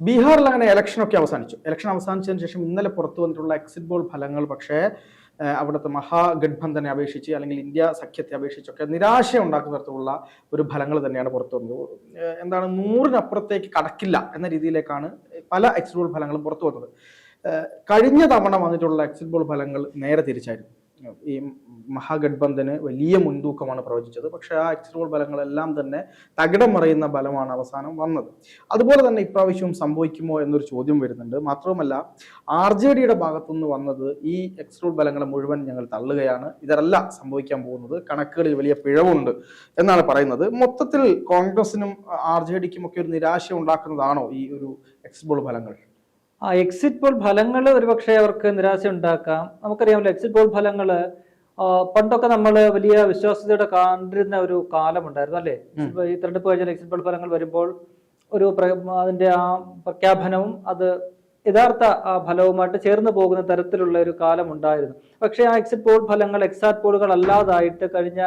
ബീഹാറിൽ അങ്ങനെ ഇലക്ഷനൊക്കെ അവസാനിച്ചു. ഇലക്ഷൻ അവസാനിച്ചതിന് ശേഷം ഇന്നലെ പുറത്തു വന്നിട്ടുള്ള എക്സിറ്റ് പോൾ ഫലങ്ങൾ പക്ഷേ അവിടുത്തെ മഹാഗഡ്ബന്ധനെ അപേക്ഷിച്ച് അല്ലെങ്കിൽ ഇന്ത്യ സഖ്യത്തെ അപേക്ഷിച്ചൊക്കെ നിരാശ ഉണ്ടാക്കുന്ന തരത്തിലുള്ള ഒരു ഫലങ്ങൾ തന്നെയാണ് പുറത്തു വന്നത്. എന്താണ് നൂറിനപ്പുറത്തേക്ക് കടക്കില്ല എന്ന രീതിയിലേക്കാണ് പല എക്സിറ്റ് പോൾ ഫലങ്ങളും പുറത്തു വന്നത്. കഴിഞ്ഞ തവണ വന്നിട്ടുള്ള എക്സിറ്റ് പോൾ ഫലങ്ങൾ നേരെ തിരിച്ചായിരുന്നു. ഈ മഹാഗഡ്ബന്ധന് വലിയ മുൻതൂക്കമാണ് പ്രവചിച്ചത്. പക്ഷെ ആ എക്സ്ട്രോൾ ബലങ്ങളെല്ലാം തന്നെ തകിടം മറിയുന്ന ബലമാണ് അവസാനം വന്നത്. അതുപോലെ തന്നെ ഇപ്രാവശ്യവും സംഭവിക്കുമോ എന്നൊരു ചോദ്യം വരുന്നുണ്ട്. മാത്രവുമല്ല ആർ ജെ ഡിയുടെ ഭാഗത്തുനിന്ന് വന്നത് ഈ എക്സ്ട്രോൾ ബലങ്ങളെ മുഴുവൻ ഞങ്ങൾ തള്ളുകയാണ്. ഇതല്ല സംഭവിക്കാൻ പോകുന്നത്. കണക്കുകളിൽ വലിയ പിഴവുണ്ട് എന്നാണ് പറയുന്നത്. മൊത്തത്തിൽ കോൺഗ്രസിനും ആർ ജെ ഡിക്കും ഒക്കെ ഒരു നിരാശ ഉണ്ടാക്കുന്നതാണോ ഈ ഒരു എക്സിറ്റ് ബലങ്ങൾ? ആ എക്സിറ്റ് പോൾ ഫലങ്ങൾ ഒരുപക്ഷെ അവർക്ക് നിരാശ ഉണ്ടാക്കാം. നമുക്കറിയാമല്ലോ എക്സിറ്റ് പോൾ ഫലങ്ങൾ പണ്ടൊക്കെ നമ്മൾ വലിയ വിശ്വാസ്യതയോടെ കണ്ടിരുന്ന ഒരു കാലമുണ്ടായിരുന്നു അല്ലേ? ഈ തെരഞ്ഞെടുപ്പ് കഴിഞ്ഞാൽ എക്സിറ്റ് പോൾ ഫലങ്ങൾ വരുമ്പോൾ ഒരു അതിന്റെ ആ പ്രഖ്യാപനവും അത് യഥാർത്ഥ ആ ഫലവുമായിട്ട് ചേർന്ന് പോകുന്ന തരത്തിലുള്ള ഒരു കാലം ഉണ്ടായിരുന്നു പക്ഷേ ആ എക്സിറ്റ് പോൾ ഫലങ്ങൾ എക്സാറ്റ് പോളുകൾ അല്ലാതായിട്ട് കഴിഞ്ഞ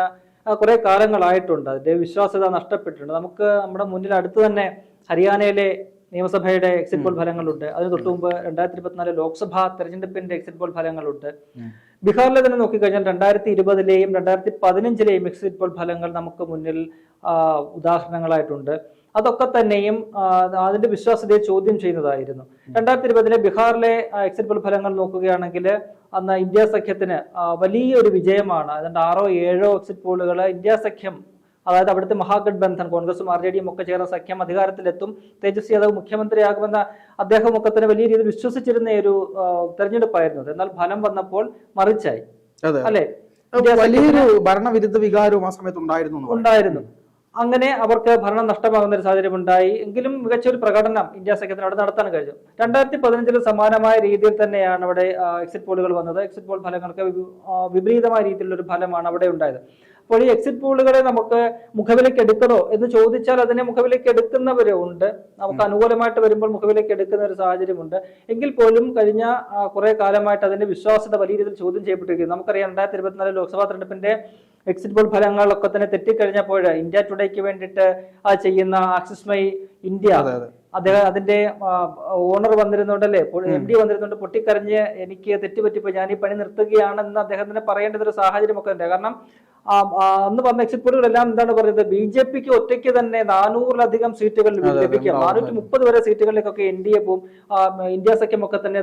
കുറെ കാലങ്ങളായിട്ടുണ്ട്. അതിന്റെ വിശ്വാസ്യത നഷ്ടപ്പെട്ടിട്ടുണ്ട്. നമുക്ക് നമ്മുടെ മുന്നിൽ അടുത്ത് തന്നെ ഹരിയാനയിലെ നിയമസഭയുടെ എക്സിറ്റ് പോൾ ഫലങ്ങളുണ്ട്. അതിന് തൊട്ടു മുമ്പ് രണ്ടായിരത്തി ഇരുപത്തിനാല് ലോക്സഭാ തെരഞ്ഞെടുപ്പിന്റെ എക്സിറ്റ് പോൾ ഫലങ്ങളുണ്ട്. ബീഹാറിലെ തന്നെ നോക്കിക്കഴിഞ്ഞാൽ രണ്ടായിരത്തി ഇരുപതിലെയും രണ്ടായിരത്തി പതിനഞ്ചിലെയും എക്സിറ്റ് പോൾ ഫലങ്ങൾ നമുക്ക് മുന്നിൽ ഉദാഹരണങ്ങളായിട്ടുണ്ട്. അതൊക്കെ തന്നെയും അതിന്റെ വിശ്വാസ്യതയെ ചോദ്യം ചെയ്യുന്നതായിരുന്നു. രണ്ടായിരത്തി ഇരുപതിലെ ബീഹാറിലെ എക്സിറ്റ് പോൾ ഫലങ്ങൾ നോക്കുകയാണെങ്കിൽ അന്ന് ഇന്ത്യ സഖ്യത്തിന് വലിയൊരു വിജയമാണ്. അതുകൊണ്ട് ആറോ ഏഴോ എക്സിറ്റ് പോളുകൾ ഇന്ത്യ സഖ്യം അതായത് അവിടുത്തെ മഹാഗഡ്ബന്ധൻ കോൺഗ്രസും ആർ ജെ ഡിയും ഒക്കെ ചേർന്ന സഖ്യം അധികാരത്തിലെത്തും. തേജസ്വി യാദവ് മുഖ്യമന്ത്രിയാകുമെന്ന അദ്ദേഹം ഒക്കെ തന്നെ വലിയ രീതിയിൽ വിശ്വസിച്ചിരുന്ന ഒരു തെരഞ്ഞെടുപ്പായിരുന്നു. എന്നാൽ ഫലം വന്നപ്പോൾ മറിച്ചായി. അല്ലെ? വലിയൊരു ഭരണവിരുദ്ധ വികാരവും ആ സമയത്ത് ഉണ്ടായിരുന്നു ഉണ്ടായിരുന്നു. അങ്ങനെ അവർക്ക് ഭരണം നഷ്ടമാകുന്ന ഒരു സാഹചര്യം ഉണ്ടായി. എങ്കിലും മികച്ച ഒരു പ്രകടനം ഇന്ത്യ സഖ്യത്തിന് അവിടെ നടത്താൻ കഴിഞ്ഞു. രണ്ടായിരത്തി പതിനഞ്ചിൽ സമാനമായ രീതിയിൽ തന്നെയാണ് അവിടെ എക്സിറ്റ് പോളുകൾ വന്നത്. എക്സിറ്റ് പോൾ ഫലങ്ങൾക്ക് വിപരീതമായ രീതിയിലുള്ള ഒരു ഫലമാണ് അവിടെ ഉണ്ടായത്. അപ്പോൾ ഈ എക്സിറ്റ് പോളുകളെ നമുക്ക് മുഖവിലേക്ക് എടുക്കണോ എന്ന് ചോദിച്ചാൽ അതിനെ മുഖവിലേക്ക് എടുക്കുന്നവരുണ്ട് നമുക്ക് അനുകൂലമായിട്ട് വരുമ്പോൾ മുഖവിലേക്ക് എടുക്കുന്ന ഒരു സാഹചര്യമുണ്ട്. എങ്കിൽ പോലും കഴിഞ്ഞ കുറെ കാലമായിട്ട് അതിന്റെ വിശ്വാസ്യത വലിയ രീതിയിൽ ചോദ്യം ചെയ്യപ്പെട്ടിരിക്കുന്നു. നമുക്കറിയാം രണ്ടായിരത്തി ഇരുപത്തിനാല് ലോക്സഭാ തെരഞ്ഞെടുപ്പിന്റെ എക്സിറ്റ് പോൾ ഫലങ്ങളൊക്കെ തന്നെ തെറ്റിക്കഴിഞ്ഞപ്പോൾ ഇന്ത്യ ടുഡേക്ക് വേണ്ടിയിട്ട് ചെയ്യുന്ന ആക്സിസ് മൈ ഇന്ത്യ. അദ്ദേഹം അതിന്റെ ഓണർ വന്നിരുന്നോണ്ടല്ലേ എം ഡി വന്നിരുന്നോണ്ട് പൊട്ടിക്കരഞ്ഞ് എനിക്ക് തെറ്റുപറ്റിപ്പോ ഞാൻ ഈ പണി നിർത്തുകയാണെന്ന് അദ്ദേഹത്തിന് പറയേണ്ടത് ഒരു സാഹചര്യമൊക്കെ ഉണ്ട്. കാരണം അന്ന് പറഞ്ഞ എക്സിറ്റ് പോളുകളെല്ലാം എന്താണ് പറയുന്നത് ബി ജെ പിക്ക് ഒറ്റയ്ക്ക് തന്നെ നാനൂറിലധികം സീറ്റുകൾ ലഭിക്കാം. നാനൂറ്റി മുപ്പത് വരെ സീറ്റുകളിലേക്കൊക്കെ എൻ ഡി എ പോവും. ഇന്ത്യ സഖ്യം ഒക്കെ തന്നെ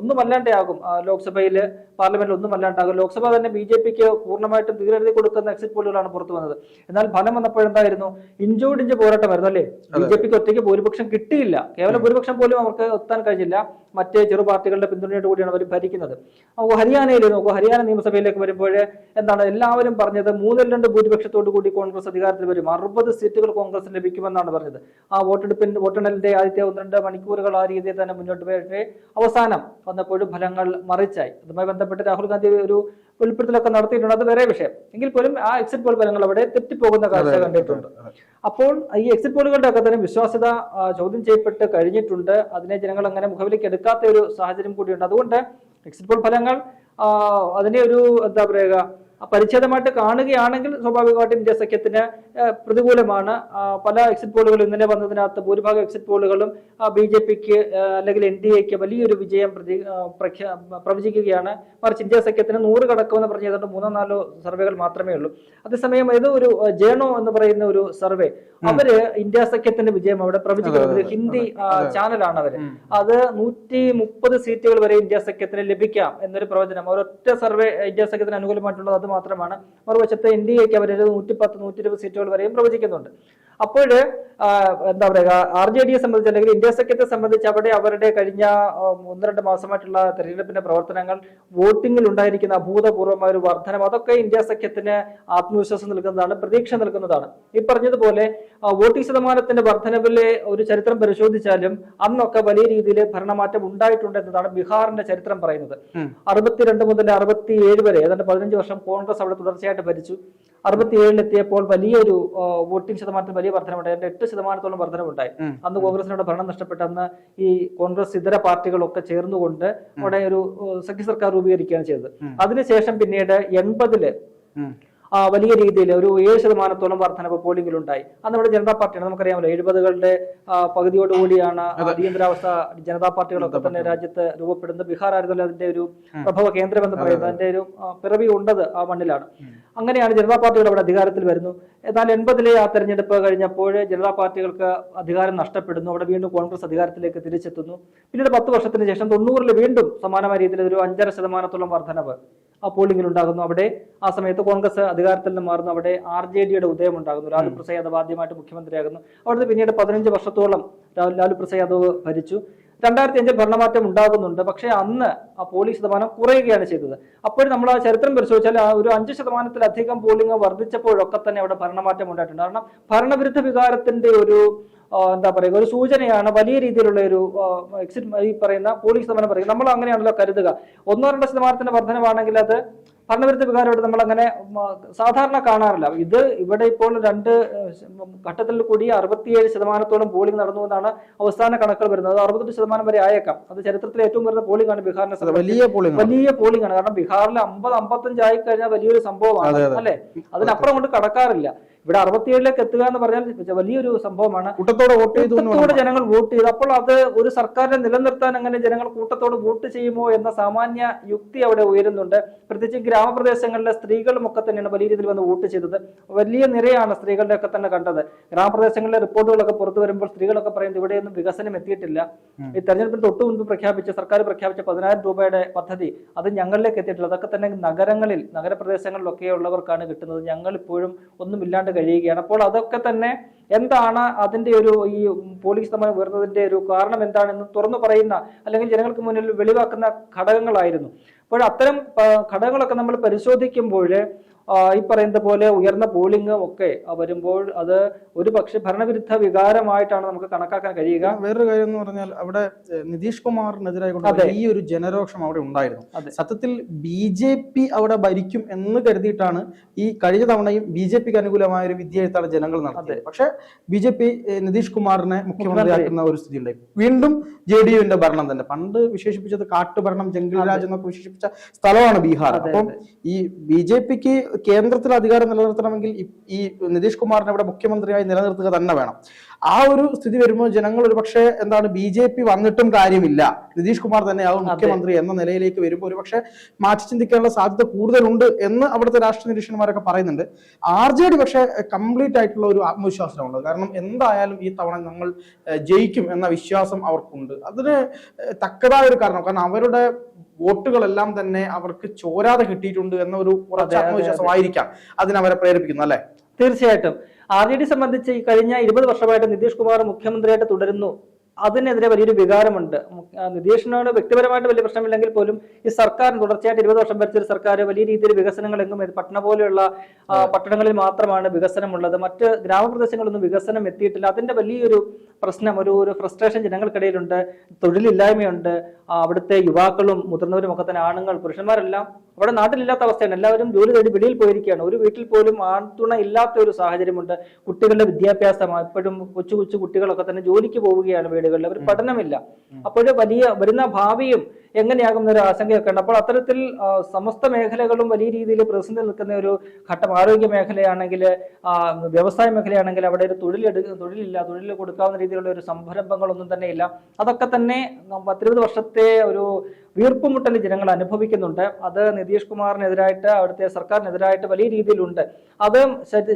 ഒന്നും അല്ലാണ്ടാകും ലോക്സഭയിൽ പാർലമെന്റിൽ ഒന്നും അല്ലാണ്ടാകും ലോക്സഭ തന്നെ ബി ജെ പിക്ക് പൂർണമായിട്ടും തീരെഴുതി കൊടുക്കുന്ന എക്സിറ്റ് പോളുകളാണ് പുറത്തു വന്നത്. എന്നാൽ ഫലം വന്നപ്പോഴെന്തായിരുന്നു? ഇഞ്ചോടിഞ്ച് പോരാട്ടമായിരുന്നു അല്ലേ? ബി ജെ പിക്ക് ഒറ്റയ്ക്ക് ഭൂരിപക്ഷം കിട്ടിയില്ല. കേവലം ഭൂരിപക്ഷം പോലും അവർക്ക് എത്താൻ കഴിഞ്ഞില്ല. മറ്റ് ചെറു പാർട്ടികളുടെ പിന്തുണയോട് കൂടിയാണ് അവർ ഭരിക്കുന്നത്. അപ്പോൾ ഹരിയാനയിൽ നോക്കൂ. ഹരിയാന നിയമസഭയിലേക്ക് വരുമ്പോൾ എന്താണ്? എല്ലാവരും പറഞ്ഞത് മൂന്നിൽ രണ്ട് ഭൂരിപക്ഷത്തോടു കൂടി കോൺഗ്രസ് അധികാരത്തിൽ വരും. അറുപത് സീറ്റുകൾ കോൺഗ്രസ് ലഭിക്കുമെന്നാണ് പറഞ്ഞത്. ആ വോട്ടെടുപ്പിന്റെ വോട്ടെണ്ണലിന്റെ ആദ്യത്തെ ഒന്ന് രണ്ട് മണിക്കൂറുകൾ ആ രീതിയിൽ തന്നെ മുന്നോട്ട് പോയിട്ട് അവസാനം വന്നപ്പോഴും ഫലങ്ങൾ മറിച്ചായി. അതുമായി ബന്ധപ്പെട്ട് രാഹുൽ ഗാന്ധി ഒരു വെളിപ്പെടുത്തലൊക്കെ നടത്തിയിട്ടുണ്ട്. അത് വേറെ വിഷയം. എങ്കിൽ പോലും ആ എക്സിറ്റ് പോൾ ഫലങ്ങൾ അവിടെ തെറ്റിപ്പോകുന്ന കാഴ്ച കണ്ടിട്ടുണ്ട്. അപ്പോൾ ഈ എക്സിറ്റ് പോളുകളുടെ ഒക്കെ തന്നെ വിശ്വാസ്യത ചോദ്യം ചെയ്യപ്പെട്ട് കഴിഞ്ഞിട്ടുണ്ട്. അതിനെ ജനങ്ങൾ അങ്ങനെ മുഖവിലേക്ക് എടുക്കാത്ത ഒരു സാഹചര്യം കൂടിയുണ്ട്. അതുകൊണ്ട് എക്സിറ്റ് പോൾ ഫലങ്ങൾ അതിനെ ഒരു എന്താ പറയുക പരിച്ഛേദമായിട്ട് കാണുകയാണെങ്കിൽ സ്വാഭാവികമായിട്ടും ഇന്ത്യ സഖ്യത്തിന് പ്രതികൂലമാണ്. പല എക്സിറ്റ് പോളുകളും ഇന്നലെ വന്നതിനകത്ത് ഭൂരിഭാഗം എക്സിറ്റ് പോളുകളും ബി ജെ പിക്ക് അല്ലെങ്കിൽ എൻ ഡി എക്ക് വലിയൊരു വിജയം പ്രതി പ്രഖ്യാ പ്രവചിക്കുകയാണ്. മറിച്ച് ഇന്ത്യ സഖ്യത്തിന് നൂറ് കടക്കുമെന്ന് പറഞ്ഞു ചെയ്തിട്ട് മൂന്നോ നാലോ സർവേകൾ മാത്രമേ ഉള്ളൂ. അതേസമയം ഏതോ ഒരു ജേണോ എന്ന് പറയുന്ന ഒരു സർവേ. അവർ ഇന്ത്യ സഖ്യത്തിന്റെ വിജയം അവിടെ പ്രവചിക്കുന്നത് ഹിന്ദി ചാനലാണ് അവർ അത് നൂറ്റി മുപ്പത് സീറ്റുകൾ വരെ ഇന്ത്യ സഖ്യത്തിന് ലഭിക്കാം എന്നൊരു പ്രവചനം. ഒരൊറ്റ സർവേ ഇന്ത്യ സഖ്യത്തിന് അനുകൂലമായിട്ടുള്ളത് അത് മാത്രമാണ്. മറുവശത്ത് എൻ ഡി എക്ക് അവരൊരു നൂറ്റി പത്ത് നൂറ്റി ഇരുപത് സീറ്റുകൾ വരെയും പ്രവചിക്കുന്നുണ്ട്. അപ്പോൾ എന്താ പറയുക ആർ ജെ ഡിയെ സംബന്ധിച്ച് അല്ലെങ്കിൽ ഇന്ത്യ സഖ്യത്തെ സംബന്ധിച്ച് അവിടെ അവരുടെ കഴിഞ്ഞ ഒന്ന് രണ്ട് മാസമായിട്ടുള്ള തെരഞ്ഞെടുപ്പിന്റെ പ്രവർത്തനങ്ങൾ വോട്ടിംഗിൽ ഉണ്ടായിരിക്കുന്ന അഭൂതപൂർവമായ ഒരു വർധനം അതൊക്കെ ഇന്ത്യ സഖ്യത്തിന് ആത്മവിശ്വാസം നൽകുന്നതാണ് പ്രതീക്ഷ നൽകുന്നതാണ്. ഈ പറഞ്ഞതുപോലെ വോട്ടിംഗ് ശതമാനത്തിന്റെ വർധനവിലെ ഒരു ചരിത്രം പരിശോധിച്ചാലും അന്നൊക്കെ വലിയ രീതിയിൽ ഭരണമാറ്റം ഉണ്ടായിട്ടുണ്ട് എന്നതാണ് ബീഹാറിന്റെ ചരിത്രം പറയുന്നത്. അറുപത്തിരണ്ട് മുതൽ അറുപത്തി ഏഴ് വരെ ഏതാണ്ട് പതിനഞ്ച് വർഷം കോൺഗ്രസ് അവിടെ തുടർച്ചയായിട്ട് ഭരിച്ചു. അറുപത്തിയേഴിലെത്തിയപ്പോൾ വലിയൊരു വോട്ടിംഗ് ശതമാനത്തിൽ വലിയ വർധനമുണ്ടായി അതിന്റെ എട്ട് ശതമാനത്തോളം വർധനമുണ്ടായി അന്ന് കോൺഗ്രസിനോട് ഭരണം നഷ്ടപ്പെട്ട അന്ന് ഈ കോൺഗ്രസ് ഇതര പാർട്ടികളൊക്കെ ചേർന്നുകൊണ്ട് അവിടെ ഒരു സഖ്യ സർക്കാർ രൂപീകരിക്കുകയാണ് ചെയ്തത്. അതിനുശേഷം പിന്നീട് എൺപതിൽ വലിയ രീതിയിൽ ഒരു ഏഴ് ശതമാനത്തോളം വർധനവ് പോളിംഗിലുണ്ടായി അന്ന് നമ്മുടെ ജനതാ പാർട്ടിയാണ് നമുക്കറിയാമല്ലോ എഴുപതുകളുടെ പകുതിയോടുകൂടിയാണ് അടിയന്തരാവസ്ഥ ജനതാ പാർട്ടികളൊക്കെ തന്നെ രാജ്യത്ത് രൂപപ്പെടുന്നത്. ബീഹാർ ആയിരുന്നല്ലോ അതിന്റെ ഒരു പ്രഭവ കേന്ദ്രം എന്ന് പറയുന്നത് അതിന്റെ ഒരു പിറവി ഉണ്ടത് ആ മണ്ണിലാണ്. അങ്ങനെയാണ് ജനതാ പാർട്ടികൾ അവിടെ അധികാരത്തിൽ വരുന്നു. എന്നാൽ എൺപതിലെ ആ തെരഞ്ഞെടുപ്പ് കഴിഞ്ഞപ്പോൾ ജനതാ പാർട്ടികൾക്ക് അധികാരം നഷ്ടപ്പെടുന്നു. അവിടെ വീണ്ടും കോൺഗ്രസ് അധികാരത്തിലേക്ക് തിരിച്ചെത്തുന്നു. പിന്നീട് പത്ത് വർഷത്തിന് ശേഷം തൊണ്ണൂറിൽ വീണ്ടും സമാനമായ രീതിയിൽ ഒരു അഞ്ചര ശതമാനത്തോളം വർധനവ്. പോളിംഗിൽ ഉണ്ടാകുന്നു. അവിടെ ആ സമയത്ത് കോൺഗ്രസ് അധികാരത്തിൽ നിന്ന് മാറുന്നു. അവിടെ ആർ ജെ ഡിയുടെ ഉദയം ഉണ്ടാകുന്നു. ലാലു പ്രസാദ് യാദവ് ആദ്യമായിട്ട് മുഖ്യമന്ത്രിയാകുന്നു. അവിടുന്ന് പിന്നീട് പതിനഞ്ച് വർഷത്തോളം ലാലു പ്രസാദ് യാദവ് ഭരിച്ചു. രണ്ടായിരത്തി അഞ്ചിൽ ഭരണമാറ്റം ഉണ്ടാകുന്നുണ്ട്. പക്ഷേ അന്ന് ആ പോളിംഗ് ശതമാനം കുറയുകയാണ് ചെയ്തത്. അപ്പോഴും നമ്മൾ ആ ചരിത്രം പരിശോധിച്ചാൽ ഒരു അഞ്ച് ശതമാനത്തിലധികം പോളിംഗ് വർദ്ധിച്ചപ്പോഴൊക്കെ തന്നെ അവിടെ ഭരണമാറ്റം ഉണ്ടായിട്ടുണ്ട്. കാരണം ഭരണവിരുദ്ധ വികാരത്തിന്റെ ഒരു എന്താ പറയുക ഒരു സൂചനയാണ് വലിയ രീതിയിലുള്ള ഒരു എക്സിറ്റ് ഈ പറയുന്ന പോളിംഗ് ശതമാനം പറയുക നമ്മൾ അങ്ങനെയാണല്ലോ കരുതുക. ഒന്നോ രണ്ടോ ശതമാനത്തിന്റെ വർധനമാണെങ്കിൽ അത് ഭരണവിരുദ്ധ വികാരമായിട്ട് നമ്മൾ അങ്ങനെ സാധാരണ കാണാറില്ല. ഇത് ഇവിടെ ഇപ്പോൾ രണ്ട് ഘട്ടത്തിൽ കൂടി അറുപത്തിയേഴ് ശതമാനത്തോളം പോളിംഗ് നടന്നു എന്നാണ് അവസാന കണക്കുകൾ വരുന്നത്. അത് അറുപത്തെട്ട് ശതമാനം വരെ ആയേക്കാം. അത് ചരിത്രത്തിലെ ഏറ്റവും വരുന്ന പോളിംഗ് ആണ് ബീഹാറിനെ വലിയ പോളിംഗ് വലിയ പോളിംഗ് ആണ്. കാരണം ബീഹാറിൽ അമ്പത് അമ്പത്തഞ്ച് ആയി കഴിഞ്ഞാൽ വലിയൊരു സംഭവമാണ്. അല്ലെ? അതിനപ്പുറം കൊണ്ട് കടക്കാറില്ല. ഇവിടെ അറുപത്തിയേഴിലേക്ക് എത്തുക എന്ന് പറഞ്ഞാൽ വലിയൊരു സംഭവമാണ്. കൂട്ടത്തോടെ വോട്ട് കൂട്ടത്തോടെ ജനങ്ങൾ വോട്ട് ചെയ്തു. അപ്പോൾ അത് ഒരു സർക്കാരിനെ നിലനിർത്താൻ അങ്ങനെ ജനങ്ങൾ കൂട്ടത്തോട് വോട്ട് ചെയ്യുമോ എന്ന സാമാന്യ യുക്തി അവിടെ ഉയരുന്നുണ്ട്. പ്രത്യേകിച്ച് ഗ്രാമപ്രദേശങ്ങളിലെ സ്ത്രീകളും ഒക്കെ തന്നെയാണ് വലിയ രീതിയിൽ വന്ന് വോട്ട് ചെയ്തത്. വലിയ നിരയാണ് സ്ത്രീകളുടെ ഒക്കെ തന്നെ കണ്ടത്. ഗ്രാമപ്രദേശങ്ങളിലെ റിപ്പോർട്ടുകളൊക്കെ പുറത്തു വരുമ്പോൾ സ്ത്രീകളൊക്കെ പറയുന്നത് ഇവിടെയൊന്നും വികസനം എത്തിയിട്ടില്ല. ഈ തെരഞ്ഞെടുപ്പിന് തൊട്ട് മുൻപ് പ്രഖ്യാപിച്ച സർക്കാർ പ്രഖ്യാപിച്ച പതിനായിരം രൂപയുടെ പദ്ധതി അത് ഞങ്ങളിലേക്ക് എത്തിയിട്ടില്ല. അതൊക്കെ തന്നെ നഗരങ്ങളിൽ നഗരപ്രദേശങ്ങളിലൊക്കെ ഉള്ളവർക്കാണ് കിട്ടുന്നത്. ഞങ്ങൾ ഇപ്പോഴും ഒന്നും ഇല്ലാണ്ട് കഴിയുകയാണ്. അപ്പോൾ അതൊക്കെ തന്നെ എന്താണ് അതിന്റെ ഒരു ഈ പോലീസ് ശതമാനം ഉയർന്നതിന്റെ ഒരു കാരണം എന്താണെന്ന് തുറന്നു പറയുന്ന അല്ലെങ്കിൽ ജനങ്ങൾക്ക് മുന്നിൽ വെളിവാക്കുന്ന ഘടകങ്ങളായിരുന്നു. അപ്പോൾ അത്തരം ഘടകങ്ങളൊക്കെ നമ്മൾ പരിശോധിക്കുമ്പോൾ ഈ പറയുന്നത് പോലെ ഉയർന്ന പോളിംഗ് ഒക്കെ വരുമ്പോൾ അത് ഒരു പക്ഷെ ഭരണവിരുദ്ധ വികാരമായിട്ടാണ് നമുക്ക് കണക്കാക്കാൻ കഴിയുക. വേറൊരു കാര്യം എന്ന് പറഞ്ഞാൽ അവിടെ നിതീഷ് കുമാറിനെതിരായി ഈ ഒരു ജനരോഷം അവിടെ ഉണ്ടായിരുന്നു. സത്യത്തിൽ ബി ജെ പി അവിടെ ഭരിക്കും എന്ന് കരുതിയിട്ടാണ് ഈ കഴിഞ്ഞ തവണയും ബി ജെ പിക്ക് അനുകൂലമായ ഒരു വിദ്യാഴ്ത്താണ് ജനങ്ങൾ നടത്തിയത്. പക്ഷെ ബി ജെ പി നിതീഷ് കുമാറിനെ മുഖ്യമന്ത്രിയാക്കുന്ന ഒരു സ്ഥിതി ഉണ്ടായി വീണ്ടും ജെ ഡി യുവിന്റെ ഭരണം തന്നെ. പണ്ട് വിശേഷിപ്പിച്ചത് കാട്ടുഭരണം ജംഗിൾ രാജ് എന്നൊക്കെ വിശേഷിപ്പിച്ച സ്ഥലമാണ് ബീഹാർ. അപ്പം ഈ ബി ജെ പിക്ക് കേന്ദ്രത്തിൽ അധികാരം നിലനിർത്തണമെങ്കിൽ ഈ- നിതീഷ് കുമാറിനെ ഇവിടെ മുഖ്യമന്ത്രിയായി നിലനിർത്തുക തന്നെ വേണം. ആ ഒരു സ്ഥിതി വരുമ്പോൾ ജനങ്ങൾ ഒരു പക്ഷേ എന്താണ് ബി ജെ പി വന്നിട്ടും കാര്യമില്ല. നിതീഷ് കുമാർ തന്നെയാവും മുഖ്യമന്ത്രി എന്ന നിലയിലേക്ക് വരുമ്പോൾ ഒരു പക്ഷേ മാറ്റി ചിന്തിക്കാനുള്ള സാധ്യത കൂടുതലുണ്ട് എന്ന് അവിടുത്തെ രാഷ്ട്രീയ നിരീക്ഷകന്മാരൊക്കെ പറയുന്നുണ്ട്. ആർ ജെ ഡി പക്ഷേ കംപ്ലീറ്റ് ആയിട്ടുള്ള ഒരു ആത്മവിശ്വാസമുണ്ട് കാരണം എന്തായാലും ഈ തവണ ഞങ്ങൾ ജയിക്കും എന്ന വിശ്വാസം അവർക്കുണ്ട്. അതിന് തക്കതായ ഒരു കാരണം. കാരണം അവരുടെ വോട്ടുകളെല്ലാം തന്നെ അവർക്ക് ചോരാതെ കിട്ടിയിട്ടുണ്ട് എന്ന ഒരു ആത്മവിശ്വാസമായിരിക്കാം അതിനവരെ പ്രേരിപ്പിക്കുന്നു അല്ലെ? തീർച്ചയായിട്ടും. ആർ ജെ ഡി സംബന്ധിച്ച് ഈ കഴിഞ്ഞ ഇരുപത് വർഷമായിട്ട് നിതീഷ് കുമാർ മുഖ്യമന്ത്രിയായിട്ട് തുടരുന്നു. അതിനെതിരെ വലിയൊരു വികാരമുണ്ട്. നിതീഷിനോട് വ്യക്തിപരമായിട്ട് വലിയ പ്രശ്നമില്ലെങ്കിൽ പോലും ഈ സർക്കാർ തുടർച്ചയായിട്ട് ഇരുപത് വർഷം ഭരിച്ച സർക്കാർ വലിയ രീതിയിൽ വികസനങ്ങൾ എത്തി- പട്ടണ പോലെയുള്ള പട്ടണങ്ങളിൽ മാത്രമാണ് വികസനമുള്ളത്. മറ്റ് ഗ്രാമപ്രദേശങ്ങളൊന്നും വികസനം എത്തിയിട്ടില്ല. അതിന്റെ വലിയൊരു പ്രശ്നം ഒരു ഒരു ഫ്രസ്ട്രേഷൻ ജനങ്ങൾക്കിടയിലുണ്ട് തൊഴിലില്ലായ്മയുണ്ട് അവിടുത്തെ യുവാക്കളും മുതിർന്നവരും ഒക്കെ തന്നെ ആണുങ്ങൾ പുരുഷന്മാരെല്ലാം അവിടെ നാട്ടിലില്ലാത്ത അവസ്ഥയാണ്. എല്ലാവരും ജോലി തേടി വെളിയിൽ പോയിരിക്കുകയാണ്. ഒരു വീട്ടിൽ പോലും ആൺതുണ ഇല്ലാത്ത ഒരു സാഹചര്യമുണ്ട്. കുട്ടികളുടെ വിദ്യാഭ്യാസം എപ്പോഴും കൊച്ചു കൊച്ചു കുട്ടികളൊക്കെ തന്നെ ജോലിക്ക് പോവുകയാണ് വീടുകളിൽ. അവർ പഠനമില്ല. അപ്പോഴും വലിയ വരുന്ന ഭാവിയും എങ്ങനെയാകും ഒരു ആശങ്കയൊക്കെ ഉണ്ട്. അപ്പോൾ അത്തരത്തിൽ സമസ്ത മേഖലകളും വലിയ രീതിയിൽ പ്രതിസന്ധി നിൽക്കുന്ന ഒരു ഘട്ടം. ആരോഗ്യ മേഖലയാണെങ്കിൽ വ്യവസായ മേഖലയാണെങ്കിൽ അവിടെ ഒരു തൊഴിലെടു തൊഴിലില്ല. തൊഴിൽ കൊടുക്കാവുന്ന രീതിയിലുള്ള ഒരു സംരംഭങ്ങളൊന്നും തന്നെ ഇല്ല. അതൊക്കെ തന്നെ പത്തിരുപത് വർഷത്തെ ഒരു വീർപ്പുമുട്ടൽ ജനങ്ങൾ അനുഭവിക്കുന്നുണ്ട്. അത് നിതീഷ് കുമാറിനെതിരായിട്ട് അവിടുത്തെ സർക്കാരിനെതിരായിട്ട് വലിയ രീതിയിലുണ്ട്. അത്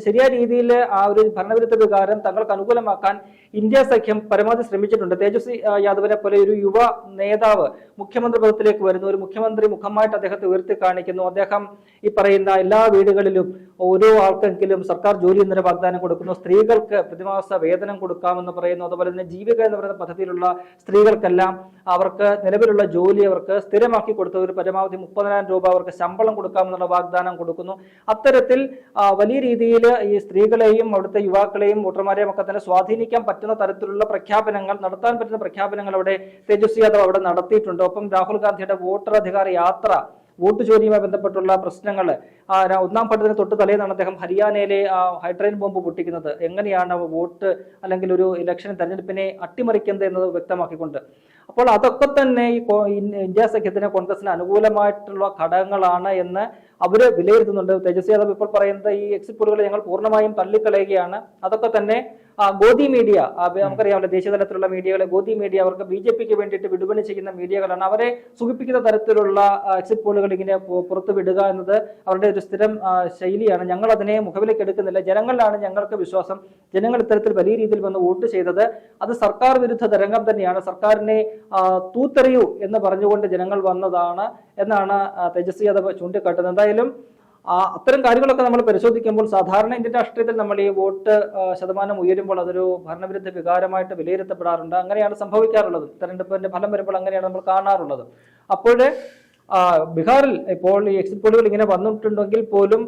ശരിയായ രീതിയിൽ ആ ഒരു ഭരണവിരുദ്ധ വികാരം തങ്ങൾക്ക് അനുകൂലമാക്കാൻ ഇന്ത്യ സഖ്യം പരമാവധി ശ്രമിച്ചിട്ടുണ്ട്. തേജസ്വി യാദവിനെ പോലെ ഒരു യുവ നേതാവ് മുഖ്യമന്ത്രി പദത്തിലേക്ക് വരുന്നു. ഒരു മുഖ്യമന്ത്രി മുഖമായിട്ട് അദ്ദേഹത്തെ ഉയർത്തി കാണിക്കുന്നു. അദ്ദേഹം ഈ പറയുന്ന എല്ലാ വീടുകളിലും ഓരോ ആൾക്കെങ്കിലും സർക്കാർ ജോലി എന്നൊരു വാഗ്ദാനം കൊടുക്കുന്നു. സ്ത്രീകൾക്ക് പ്രതിമാസ വേതനം കൊടുക്കാമെന്ന് പറയുന്നു. അതുപോലെ തന്നെ ജീവിക എന്ന് പറയുന്ന പദ്ധതിയിലുള്ള സ്ത്രീകൾക്കെല്ലാം അവർക്ക് നിലവിലുള്ള ജോലി അവർക്ക് സ്ഥിരമാക്കി കൊടുത്ത ഒരു പരമാവധി മുപ്പതിനായിരം രൂപ അവർക്ക് ശമ്പളം കൊടുക്കാമെന്നുള്ള വാഗ്ദാനം കൊടുക്കുന്നു. അത്തരത്തിൽ വലിയ രീതിയിൽ ഈ സ്ത്രീകളെയും അവിടുത്തെ യുവാക്കളെയും വോട്ടർമാരെയും ഒക്കെ തന്നെ സ്വാധീനിക്കാൻ പറ്റുന്ന തരത്തിലുള്ള പ്രഖ്യാപനങ്ങൾ നടത്താൻ പറ്റുന്ന പ്രഖ്യാപനങ്ങൾ അവിടെ തേജസ്വി യാദവ് അവിടെ നടത്തിയിട്ടുണ്ട്. ഒപ്പം രാഹുൽ ഗാന്ധിയുടെ വോട്ടർ അധികാര യാത്ര വോട്ട് ചോദ്യവുമായി ബന്ധപ്പെട്ടുള്ള പ്രശ്നങ്ങൾ ഒന്നാം പട്ടത്തിന് തൊട്ട് തലേന്നാണ് അദ്ദേഹം ഹരിയാനയിലെ ഹൈഡ്രജൻ ബോംബ് പൊട്ടിക്കുന്നത്. എങ്ങനെയാണ് വോട്ട് അല്ലെങ്കിൽ ഒരു ഇലക്ഷൻ തെരഞ്ഞെടുപ്പിനെ അട്ടിമറിക്കുന്നത് എന്നത് വ്യക്തമാക്കിക്കൊണ്ട് അപ്പോൾ അതൊക്കെ തന്നെ ഈ ഇന്ത്യ സഖ്യത്തിന് കോൺഗ്രസിന് അനുകൂലമായിട്ടുള്ള ഘടകങ്ങളാണ് എന്ന് അവർ വിലയിരുത്തുന്നുണ്ട്. തേജസ്വി യാദവ് ഇപ്പോൾ പറയുന്നത് ഈ എക്സിറ്റ് പോളുകൾ ഞങ്ങൾ പൂർണമായും തള്ളിക്കളയുകയാണ്. അതൊക്കെ തന്നെ ഗോദി മീഡിയ നമുക്കറിയാമല്ലോ ദേശീയ തലത്തിലുള്ള മീഡിയകളെ ഗോദി മീഡിയ അവർക്ക് ബി ജെ പിക്ക് വേണ്ടിയിട്ട് വിടുപണി ചെയ്യുന്ന മീഡിയകളാണ്. അവരെ സുഖിപ്പിക്കുന്ന തരത്തിലുള്ള എക്സിറ്റ് പോളുകൾ ഇങ്ങനെ പുറത്തു വിടുക എന്നത് അവരുടെ ഒരു സ്ഥിരം ശൈലിയാണ്. ഞങ്ങൾ അതിനെ മുഖവിലേക്ക് എടുക്കുന്നില്ല. ജനങ്ങളിലാണ് ഞങ്ങൾക്ക് വിശ്വാസം. ജനങ്ങൾ ഇത്തരത്തിൽ വലിയ രീതിയിൽ വന്ന് വോട്ട് ചെയ്തത് അത് സർക്കാർ വിരുദ്ധ തരംഗം തന്നെയാണ്. സർക്കാരിനെ തൂത്തെറിയൂ എന്ന് പറഞ്ഞുകൊണ്ട് ജനങ്ങൾ വന്നതാണ് എന്നാണ് തേജസ്വി യാദവ് ചൂണ്ടിക്കാട്ടുന്നത്. എന്തായാലും അത്തരം കാര്യങ്ങളൊക്കെ നമ്മൾ പരിശോധിക്കുമ്പോൾ സാധാരണ ഇന്ത്യൻ രാഷ്ട്രീയത്തിൽ നമ്മൾ ഈ വോട്ട് ശതമാനം ഉയരുമ്പോൾ അതൊരു ഭരണവിരുദ്ധ വികാരമായിട്ട് വിലയിരുത്തപ്പെടാറുണ്ട്. അങ്ങനെയാണ് സംഭവിക്കാറുള്ളത്. തെരഞ്ഞെടുപ്പിന്റെ ഫലം വരുമ്പോൾ അങ്ങനെയാണ് നമ്മൾ കാണാറുള്ളത്. അപ്പോൾ ആ, ബീഹാറിൽ ഇപ്പോൾ ഈ എക്സിറ്റ് പോളുകൾ ഇങ്ങനെ വന്നിട്ടുണ്ടെങ്കിൽ പോലും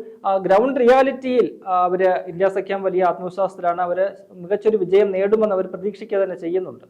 ഗ്രൗണ്ട് റിയാലിറ്റിയിൽ അവർ ഇന്ത്യ സഖ്യം വലിയ ആത്മവിശ്വാസത്തിലാണ്. അവർ മികച്ചൊരു വിജയം നേടുമെന്ന് അവർ പ്രതീക്ഷിക്കുക തന്നെ ചെയ്യുന്നുണ്ട്.